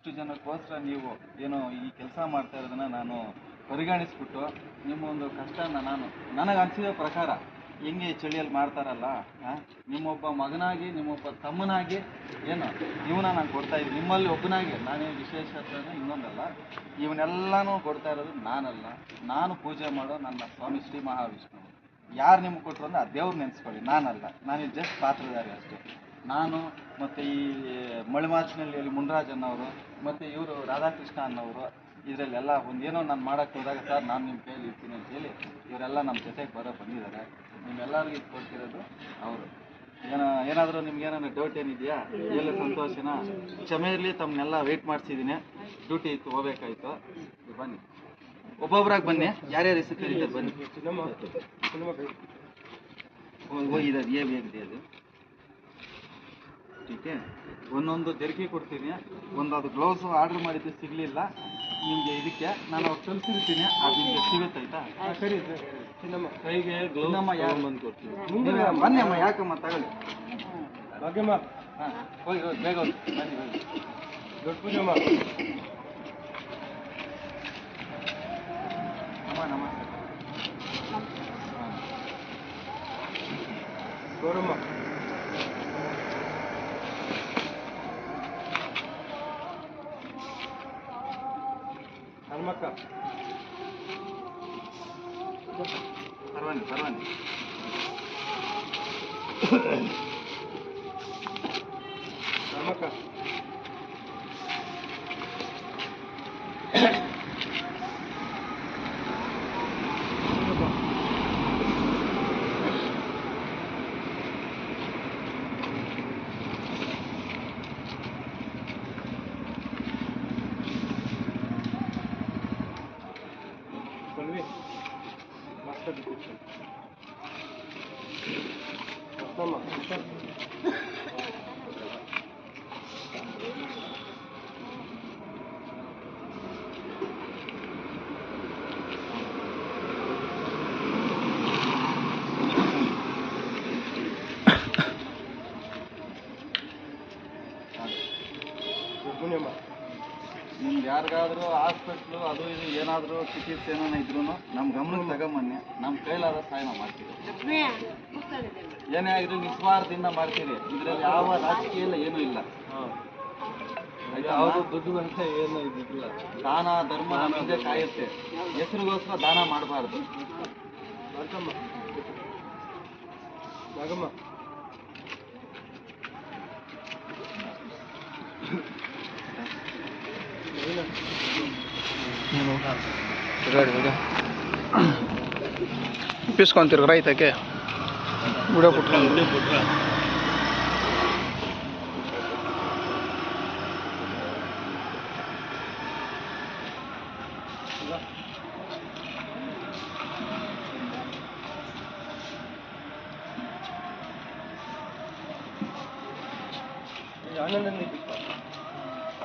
ಇಷ್ಟು ಜನಕ್ಕೋಸ್ಕರ ನೀವು ಏನು ಈ ಕೆಲಸ ಮಾಡ್ತಾ ಇರೋದನ್ನ ನಾನು ಪರಿಗಣಿಸ್ಬಿಟ್ಟು ನಿಮ್ಮ ಒಂದು ಕಷ್ಟನ ನಾನು ನನಗೆ ಅನಿಸಿದ ಪ್ರಕಾರ ಹೆಂಗೆ ಚಳಿಯಲ್ಲಿ ಮಾಡ್ತಾರಲ್ಲ ನಿಮ್ಮೊಬ್ಬ ಮಗನಾಗಿ, ನಿಮ್ಮೊಬ್ಬ ತಮ್ಮನಾಗಿ ಏನು ಇವನ ನಾನು ಕೊಡ್ತಾ ಇದ್ದೀನಿ. ನಿಮ್ಮಲ್ಲಿ ಒಬ್ಬನಾಗಿ ನಾನೇ ವಿಶೇಷ ಇನ್ನೊಂದಲ್ಲ. ಇವನ್ನೆಲ್ಲನೂ ಕೊಡ್ತಾ ಇರೋದು ನಾನಲ್ಲ. ನಾನು ಪೂಜೆ ಮಾಡೋ ನನ್ನ ಸ್ವಾಮಿ ಶ್ರೀ ಮಹಾವಿಷ್ಣು ಯಾರು ನಿಮ್ಗೆ ಕೊಟ್ಟರು ಅಂದ್ರೆ ಆ ದೇವ್ರು ನೆನೆಸ್ಕೊಳ್ಳಿ. ನಾನಲ್ಲ. ನಾನು ಜಸ್ಟ್ ಪಾತ್ರಧಾರಿ ಅಷ್ಟೇ. ನಾನು ಮತ್ತು ಈ ಮಳಿಮಾಚಿನಲ್ಲಿ ಮುನ್ರಾಜ್ ಅನ್ನೋರು ಮತ್ತು ಇವರು ರಾಧಾಕೃಷ್ಣ ಅನ್ನೋರು ಇದರಲ್ಲೆಲ್ಲ ಒಂದು ಏನೋ ನಾನು ಮಾಡೋಕ್ಕೆ ಹೋದಾಗ ಸರ್ ನಾನು ನಿಮ್ಮ ಕೈಯಲ್ಲಿ ಇರ್ತೀನಿ ಅಂತ ಹೇಳಿ ಇವರೆಲ್ಲ ನಮ್ಮ ಜೊತೆಗೆ ಬರೋ ಬಂದಿದ್ದಾರೆ. ನಿಮ್ಮೆಲ್ಲರಿಗೂ ಇದು ಕೊಡ್ತಿರೋದು ಅವರು. ಏನೋ ಏನಾದರೂ ನಿಮ್ಗೆ ಏನಾದ್ರು ಡೌಟ್ ಏನಿದೆಯಾ? ಎಲ್ಲ ಸಂತೋಷನ? ಕ್ಷಮೆ ಇರಲಿ ತಮ್ಮನ್ನೆಲ್ಲ ವೆಯ್ಟ್ ಮಾಡಿಸಿದ್ದೀನಿ ಡ್ಯೂಟಿ ಇತ್ತು ಹೋಗ್ಬೇಕಾಯ್ತು. ಬನ್ನಿ. ಒಬ್ಬೊಬ್ರಾಗಿ ಬನ್ನಿ. ಯಾರ್ಯಾರು ಹೆಸರು ಕರೀತಾರೆ ಬನ್ನಿ. ಹೋಗಿ ಹೋಗಿದ್ದಾರೆ ಏ ಬೇಕಿದೆ ಅದು ಟೀಕೆ ಒಂದೊಂದು ಜರ್ಕಿ ಕೊಡ್ತೀನಿ. ಒಂದು ಅದು ಗ್ಲೌಸ್ ಆರ್ಡರ್ ಮಾಡಿದ್ದು ಸಿಗಲಿಲ್ಲ. ನಿಮಗೆ ಇದಕ್ಕೆ ನಾನು ಅವ್ರು ಕಳಿಸಿರ್ತೀನಿ. ಅದು ನಿಮಗೆ ಸಿಗುತ್ತಾಯ್ತಾ ಕೈಗೆ ಗ್ಲೌಸ್ ಯಾರು? ಬಂದು ಕೊಡ್ತೀನಿ. ಬನ್ನಿ ಅಮ್ಮ ಯಾಕಮ್ಮ ತಗೊಳ್ಳಿ? ಹಾಂ ಹೋಗಿ ಹೋಗಿ ಬೇಗ ಹೋಗಿ. ಬನ್ನಿ ಬನ್ನಿ. ದೊಡ್ಡ ಪೂಜೆ ಅಮ್ಮ ನಮಸ್ತೆ. Gauramma. makan. Taruhan, taruhan. Sama kah? Pertama. ಯಾರಿಗಾದ್ರೂ ಹಾಸ್ಪಿಟ್ಲು ಅದು ಇದು ಏನಾದರೂ ಚಿಕಿತ್ಸೆ ಏನಾನ ಇದ್ರೂ ನಮ್ಮ ಗಮನಕ್ಕೆ ತಗೊಂಬನ್ನಿ ನಮ್ಮ ಕೈಲಾದ ಸಹಾಯ ನಾವು ಮಾಡ್ತೀವಿ. ಏನೇ ಆಗಿದ್ರು ನಿಸ್ವಾರ್ಥದಿಂದ ಮಾಡ್ತೀರಿ. ಇದರಲ್ಲಿ ಯಾವ ರಾಜಕೀಯ ಇಲ್ಲ. ಏನೂ ಇಲ್ಲ? ಯಾವುದು ದುಡ್ಡು ಅಂತ ಏನು ಇದಿಲ್ಲ. ದಾನ ಧರ್ಮ ನಮಗೆ ಕಾಯುತ್ತೆ. ಹೆಸರಿಗೋಸ್ಕರ ದಾನ ಮಾಡಬಾರ್ದು. ನಾಗಮ್ಮ ನಾಗಮ್ಮ ಇಪ್ಪಿಸ್ಕೊಂತೀರಿ ರೈತಕ್ಕೆ ಬುಡ ಕುಟ್ಕೊಂಡು ಆನಂದ ಆನಂದ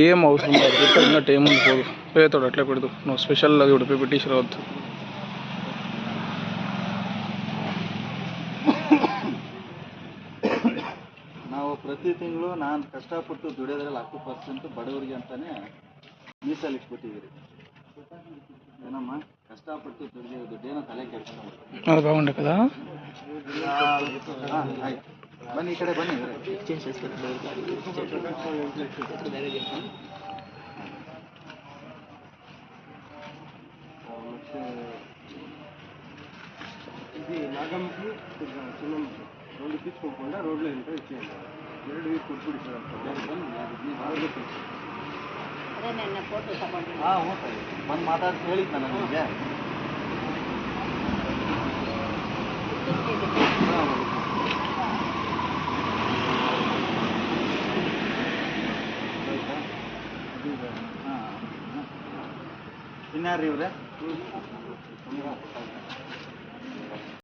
ఏం అవసరం లేదు పెట్టిన టైం ఉంది పోదు పేతోడు అట్లే పెడదు నువ్వు స్పెషల్ అది ఉడిపి పెట్టేసి రావద్దు ನಾವು ಪ್ರತಿ ತಿಂಗಳು ನಾನು ಕಷ್ಟಪಟ್ಟು ದುಡಿಯೋದ್ರಲ್ಲಿ ಹತ್ತು ಪರ್ಸೆಂಟ್ ಬಡವರಿಗೆ ಅಂತಾನೆ ಮೀಸಲಿಟ್ಬಿಟ್ಟಿದ್ದೀರಿ ಏನಮ್ಮ ಕಷ್ಟಪಟ್ಟು ದುಡಿಯೋ ದುಡ್ಡೇನೋ ತಲೆ ಕೆಡ್ಸ್ಕೊಂಡು అది బాగుండే కదా ಆಯ್ತು ಬನ್ನಿ ಈ ಕಡೆ ಬನ್ನಿ ಮತ್ತೆ ఇది నాగమ్మకి చిన్న రెండు తీసుకోకుండా రోడ్లో వెళ్తే ఇచ్చేయండి ಎರಡು ವೀಕ್ ಕೊಟ್ಬಿಡಿ ಸರ್ ಅಂತ ಅದೇ ನನ್ನ ಫೋಟೋ ತಗೊಂಡು ಹಾಂ ಹ್ಞೂ ಸರ್ ಬಂದು ಮಾತಾಡಿ ಹೇಳಿದ್ನ ನನಗೆ कितना रिव्यू